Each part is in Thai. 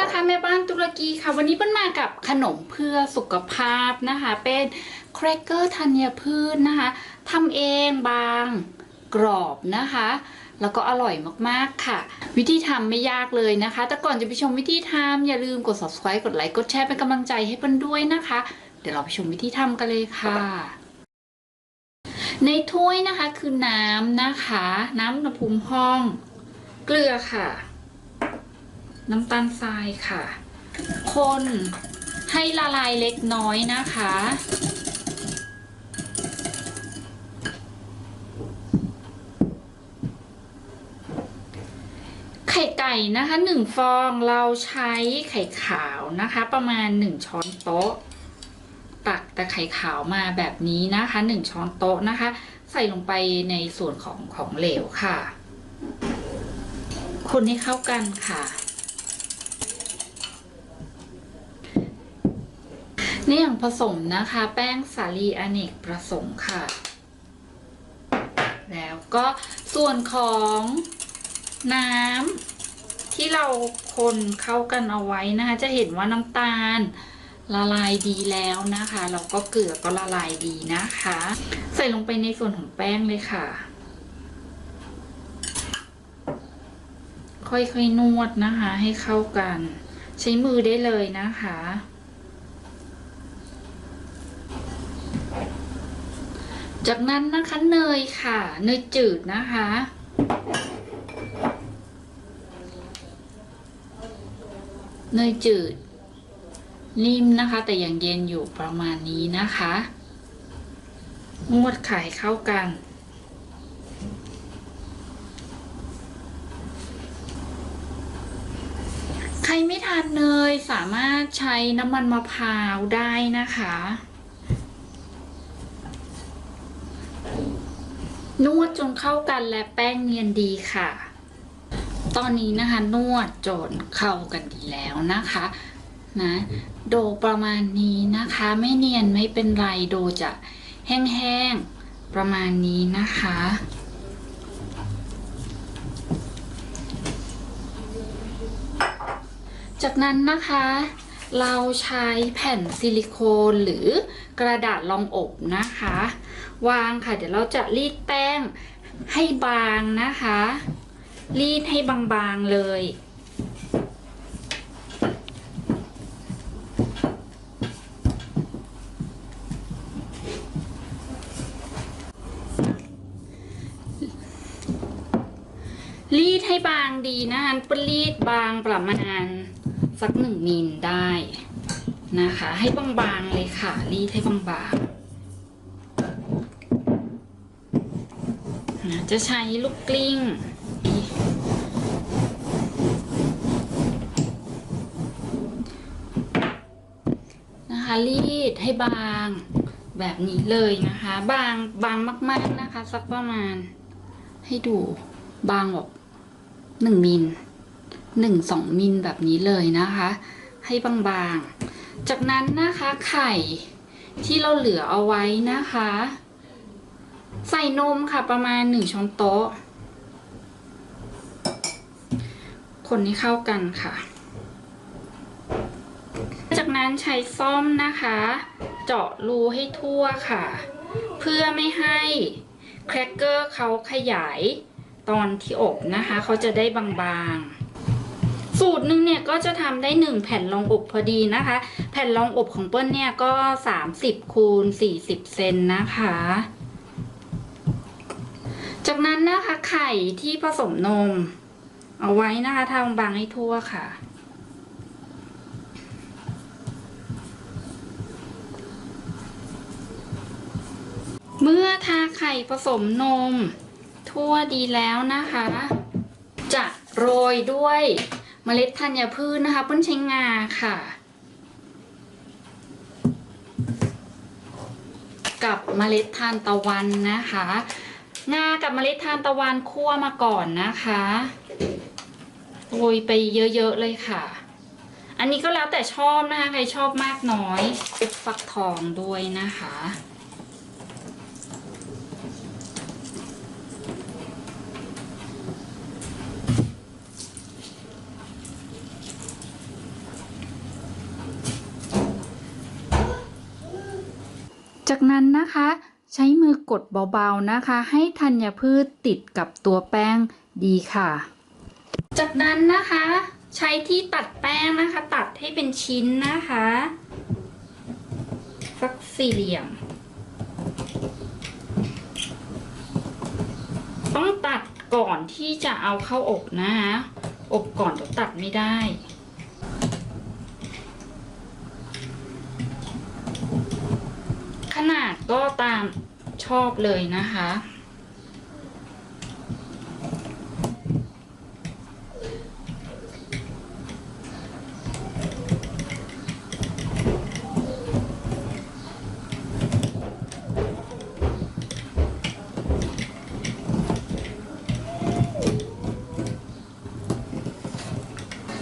นะคะแม่บ้านตุรกีค่ะวันนี้เปิ้ลมากับขนมเพื่อสุขภาพนะคะ เป็นแครกเกอร์ธัญพืชนะคะทำเองบางกรอบนะคะ แล้วก็อร่อยมากๆค่ะ วิธีทำไม่ยากเลยนะคะ แต่ก่อนจะไปชมวิธีทำอย่าลืมกด subscribe กดไลค์กดแชร์เป็นกำลังใจให้เปิ้ลด้วยนะคะ เดี๋ยวเราไปชมวิธีทำกันเลยค่ะ ในถ้วยนะคะคือน้ำนะคะ น้ำอุณหภูมิห้อง เกลือค่ะ น้ำตาลทรายค่ะ คนให้ละลายเล็กน้อยนะคะ ไข่ไก่นะคะหนึ่งฟองเราใช้ไข่ขาวนะคะ ประมาณหนึ่งช้อนโต๊ะ ตักแต่ไข่ขาวมาแบบนี้นะคะหนึ่งช้อนโต๊ะนะคะ ใส่ลงไปในส่วนของของเหลวค่ะ คนให้เข้ากันค่ะ นี่อย่างผสมนะคะ แป้งสาลีอเนกประสงค์ค่ะ แล้วก็ส่วนของน้ำที่เราคนเข้ากันเอาไว้นะคะ จะเห็นว่าน้ำตาลละลายดีแล้วนะคะแล้วก็เกลือก็ละลายดีนะคะ ใส่ลงไปในส่วนของแป้งเลยค่ะ ค่อยๆนวดนะคะให้เข้ากัน ใช้มือได้เลยนะคะ จากนั้นนะคะเนยค่ะ เนยจืดนะคะ เนยจืด นิ่มนะคะ แต่ยังเย็นอยู่ประมาณนี้นะคะนวดไข่เข้ากันใครไม่ทานเนยสามารถใช้น้ำมันมะพร้าวได้นะคะ นวดจนเข้ากันและแป้งเนียนดีค่ะ ตอนนี้นะคะ นวดจนเข้ากันดีแล้วนะคะนะโดประมาณนี้นะคะ ไม่เนียนไม่เป็นไรโดจะแห้งๆประมาณนี้นะคะ จากนั้นนะคะ เราใช้แผ่นซิลิโคนหรือกระดาษรองอบนะคะ วางค่ะ เดี๋ยวเราจะรีดแป้งให้บางนะคะ รีดให้บางๆเลยรีดให้บางดีนะคะปรีดบางประมาณ สักหนึ่งมิลได้นะคะ ให้บางๆเลยค่ะ รีดให้บางๆนะจะใช้ลูกกลิ้งนะคะรีดให้บางแบบนี้เลยนะคะ บางบางมากๆนะคะ สักประมาณให้ดูบางแบบหนึ่งมิล หนึ่งสองมิลแบบนี้เลยนะคะ ให้บางๆ จากนั้นนะคะไข่ที่เราเหลือเอาไว้นะคะ ใส่นมค่ะประมาณหนึ่งช้อนโต๊ะ คนให้เข้ากันค่ะ จากนั้นใช้ซ่อมนะคะ เจาะรูให้ทั่วค่ะ เพื่อไม่ให้แครกเกอร์เขาขยายตอนที่อบนะคะ เขาจะได้บางๆ สูตรหนึ่งเนี่ยก็จะทำได้หนึ่งแผ่นรองอบพอดีนะคะ แผ่นรองอบของเปิ้ลเนี่ยก็ 30คูณ40 เซนนะคะ จากนั้นนะคะไข่ที่ผสมนม เอาไว้นะคะทำบางให้ทั่วค่ะเมื่อทาไข่ผสมนม ทั่วดีแล้วนะคะ จะโรยด้วย เมล็ดธัญพืชนะคะเปิ้ลใช้งาค่ะ กับเมล็ดทานตะวันนะคะ งากับเมล็ดทานตะวันคั่วมาก่อนนะคะโรยไปเยอะๆเลยค่ะ อันนี้ก็แล้วแต่ชอบนะคะ ใครชอบมากน้อยฟักทองด้วยนะคะ จากนั้นนะคะ ใช้มือกดเบาๆนะคะ ให้ธัญพืชติดกับตัวแป้งดีค่ะ จากนั้นนะคะ ใช้ที่ตัดแป้งนะคะ ตัดให้เป็นชิ้นนะคะ สักสี่เหลี่ยม ต้องตัดก่อนที่จะเอาเข้าอบนะคะ อบก่อนจะตัดไม่ได้ นาดก็ตามชอบเลยนะคะ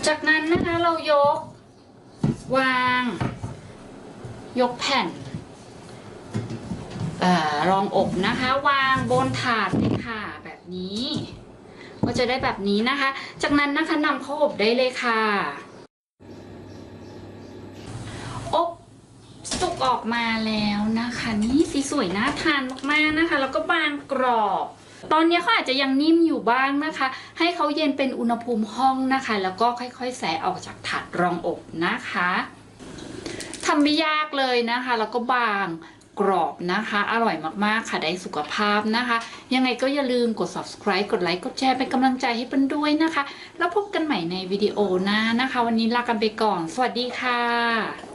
จากนั้นนะคะเรายกวาง ยกแผ่น รองอบนะคะ วางบนถาดเลยค่ะแบบนี้ ก็จะได้แบบนี้นะคะ จากนั้นนะคะนำเข้าอบได้เลยค่ะอบสุกออกมาแล้วนะคะ นี่สีสวยน่าทานมากๆนะคะ แล้วก็บางกรอบ ตอนนี้เขาอาจจะยังนิ่มอยู่บ้างนะคะ ให้เขาเย็นเป็นอุณหภูมิห้องนะคะ แล้วก็ค่อยๆแสออกจากถาดรองอบนะคะทำไม่ยากเลยนะคะ แล้วก็บาง กรอบนะคะ อร่อยมากๆค่ะได้สุขภาพนะคะ ยังไงก็อย่าลืมกด subscribe กดไลค์กดแชร์เป็นกำลังใจให้เปิ้ลด้วยนะคะ แล้วพบกันใหม่ในวิดีโอหน้านะคะ วันนี้ลากันไปก่อน สวัสดีค่ะ